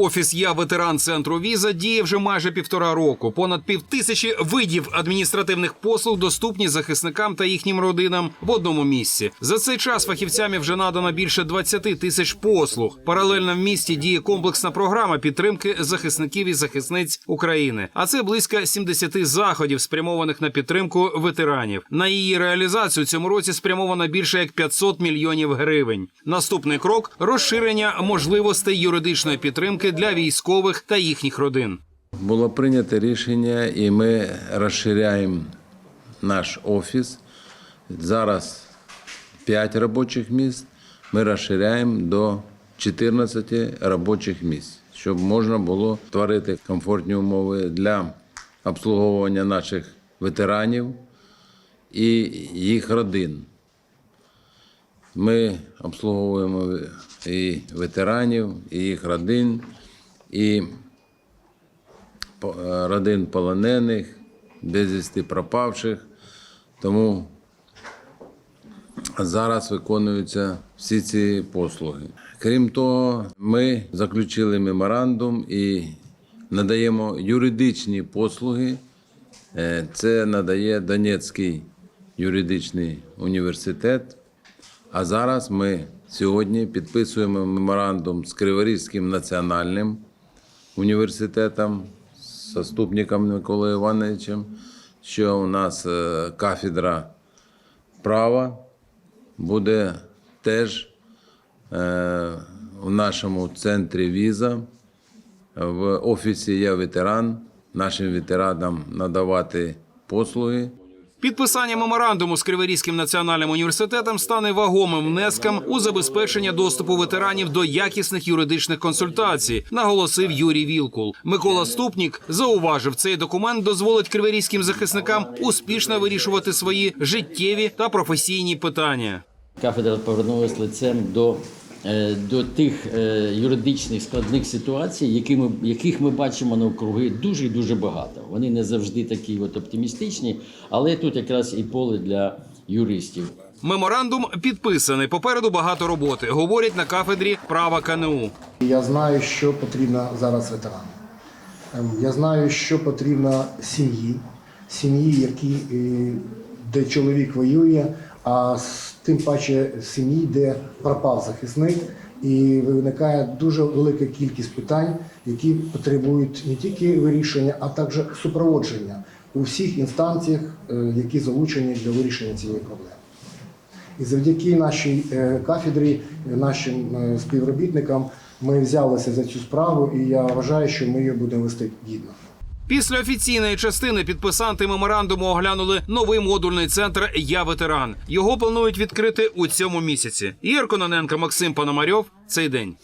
Офіс Я ветеран центру віза діє вже майже півтора року. Понад півтисячі видів адміністративних послуг доступні захисникам та їхнім родинам в одному місці. За цей час фахівцями вже надано більше 20 тисяч послуг. Паралельно в місті діє комплексна програма підтримки захисників і захисниць України. А це близько 70 заходів, спрямованих на підтримку ветеранів. На її реалізацію цьому році спрямовано більше як 500 мільйонів гривень. Наступний крок розширення можливостей юридичної підтримки для військових та їхніх родин. Було прийнято рішення, і ми розширяємо наш офіс. Зараз 5 робочих місць. Ми розширяємо до 14 робочих місць, щоб можна було створити комфортні умови для обслуговування наших ветеранів і їх родин. Ми обслуговуємо і ветеранів, і їх родин, і е, родин полонених, безвісти пропавших. Тому зараз виконуються всі ці послуги. Крім того, ми заключили меморандум і надаємо юридичні послуги. Е, Це надає Донецький юридичний університет. А зараз ми сьогодні підписуємо меморандум з Криворізьким національним університетом, з заступником Миколою Івановичем, що у нас е, кафедра права буде теж е, в нашому центрі віза, в офісі Я ветеран, нашим ветеранам надавати послуги. Підписання меморандуму з Криворізьким національним університетом стане вагомим внеском у забезпечення доступу ветеранів до якісних юридичних консультацій, наголосив Юрій Вілкул. Микола Ступнік зауважив, цей документ дозволить криворізьким захисникам успішно вирішувати свої життєві та професійні питання. Кафедра повернулася лицем до, до тих е, юридичних складних ситуацій, які ми, яких ми бачимо навкруги дуже і дуже багато. Вони не завжди такі от оптимістичні, але тут якраз і поле для юристів. Меморандум підписаний. Попереду багато роботи. Говорять на кафедрі права КНУ. Я знаю, що потрібно зараз ветеранам. Ем, Я знаю, що потрібно сім'ї, сім'ї, які, е, де чоловік воює, а тим паче сім'ї, де пропав захисник, і виникає дуже велика кількість питань, які потребують не тільки вирішення, а також супроводження у всіх інстанціях, е, які залучені для вирішення цієї проблеми. І завдяки нашій е, кафедрі, нашим е, співробітникам ми взялися за цю справу, і я вважаю, що ми її будемо вести гідно. Після офіційної частини підписанти меморандуму оглянули новий модульний центр Я ветеран. Його планують відкрити у цьому місяці. Ігор Кононенко, Максим Пономарьов. Цей день.